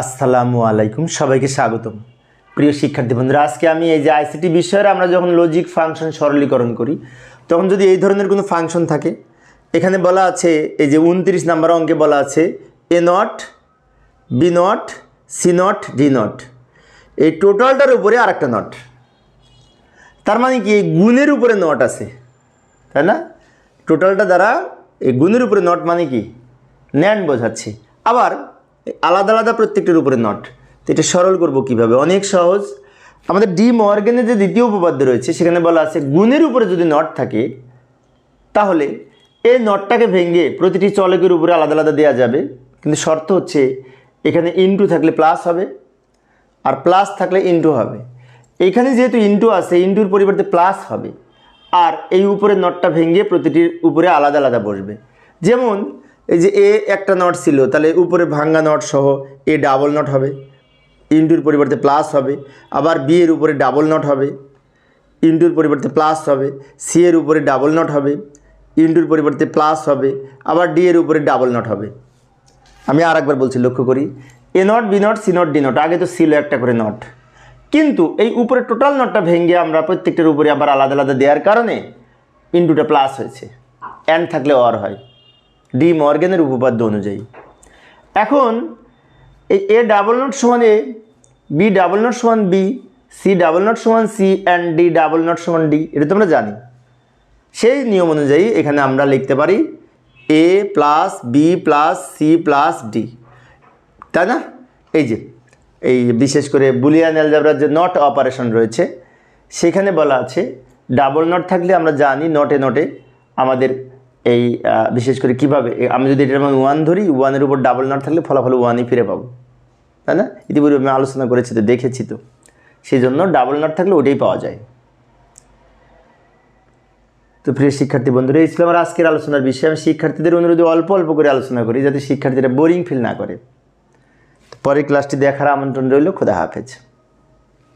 আসসালামু আলাইকুম, সবাইকে স্বাগতম। প্রিয় শিক্ষার্থী বন্ধুরা, আজকে আমি এই যে আইসিটি বিষয়ের আমরা যখন লজিক ফাংশন সরলীকরণ করি, তখন যদি এই ধরনের কোনো ফাংশন থাকে, এখানে বলা আছে, এই যে উনত্রিশ নাম্বার অঙ্কে বলা আছে A not B not C not D not এই টোটালটার উপরে আরেকটা নট তার মানে কি, এই গুণের উপরে নট আছে, তাই না? টোটালটা দ্বারা এই গুণের উপরে নট মানে কি? ন্যান বোঝাচ্ছে। আবার আলাদা আলাদা প্রত্যেকটির উপরে নট তো এটা সরল করব কীভাবে? অনেক সহজ। আমাদের ডি মর্গেনের যে দ্বিতীয় উপপাদ্য রয়েছে, সেখানে বলা আছে, গুণের উপরে যদি নট থাকে, তাহলে এই নটটাকে ভেঙে প্রতিটি চলকের উপরে আলাদা আলাদা দেওয়া যাবে। কিন্তু শর্ত হচ্ছে, এখানে ইনটু থাকলে প্লাস হবে, আর প্লাস থাকলে ইনটু হবে। এখানে যেহেতু ইনটু আছে ইনটুর পরিবর্তে প্লাস হবে, আর এই উপরে নটটা ভেঙে প্রতিটির উপরে আলাদা আলাদা বসবে। যেমন এই যে এ একটা নট ছিল, তাহলে উপরে ভাঙ্গা নট সহ এ ডাবল নট হবে ইনটুর পরিবর্তে প্লাস হবে, আবার বি এর উপরে ডাবল নট হবে ইনটুর পরিবর্তে প্লাস হবে সি এর উপরে ডাবল নট হবে ইনটুর পরিবর্তে প্লাস হবে, আবার ডি এর উপরে ডাবল নট হবে। আমি আর একবার বলছি, লক্ষ্য করি, A not B not C not D not, আগে তো ছিল একটা করে নট। কিন্তু এই উপরে টোটাল নটটা ভেঙে আমরা প্রত্যেকটার উপরে আবার আলাদা আলাদা দেওয়ার কারণে ইনটুটা প্লাস হয়েছে অ্যান্ড থাকলে অর হয়। ডি মর্গেনের উপপাদ্য অনুযায়ী। এখন এই এ ডাবল নট সমান এ, বি ডাবল নট সমান বি, সি ডাবল নট সমান C, and D double not সমান ডি, এটা তো আমরা জানি। সেই নিয়ম অনুযায়ী এখানে আমরা লিখতে পারি A plus B plus C plus D. তাই না? এই যে, এই বিশেষ করে বুলিয়ান অ্যালজাবরার যে নট অপারেশন রয়েছে, সেখানে বলা আছে, ডাবল নট থাকলে আমরা জানি, নটে নটে আমাদের এই বিশেষ করে কীভাবে? আমি যদি এটার মধ্যে ওয়ান ধরি ওয়ানের উপর ডাবল নট থাকলে ফলাফল ওয়ানই ফিরে পাবো। তাই না? ইতিপূর্বে আমি আলোচনা করেছি, তো দেখেছি তো। সেই জন্য ডাবল নট থাকলে ওটাই পাওয়া যায়। তো প্রিয় শিক্ষার্থী বন্ধুরা, এই ছিল আমার আজকের আলোচনার বিষয়ে। আমি শিক্ষার্থীদের অনুরোধে অল্প অল্প করে আলোচনা করি, যাতে শিক্ষার্থীরা বোরিং ফিল না করে। পরের ক্লাসটি দেখার আমন্ত্রণ রইল। খোদা হাফেজ।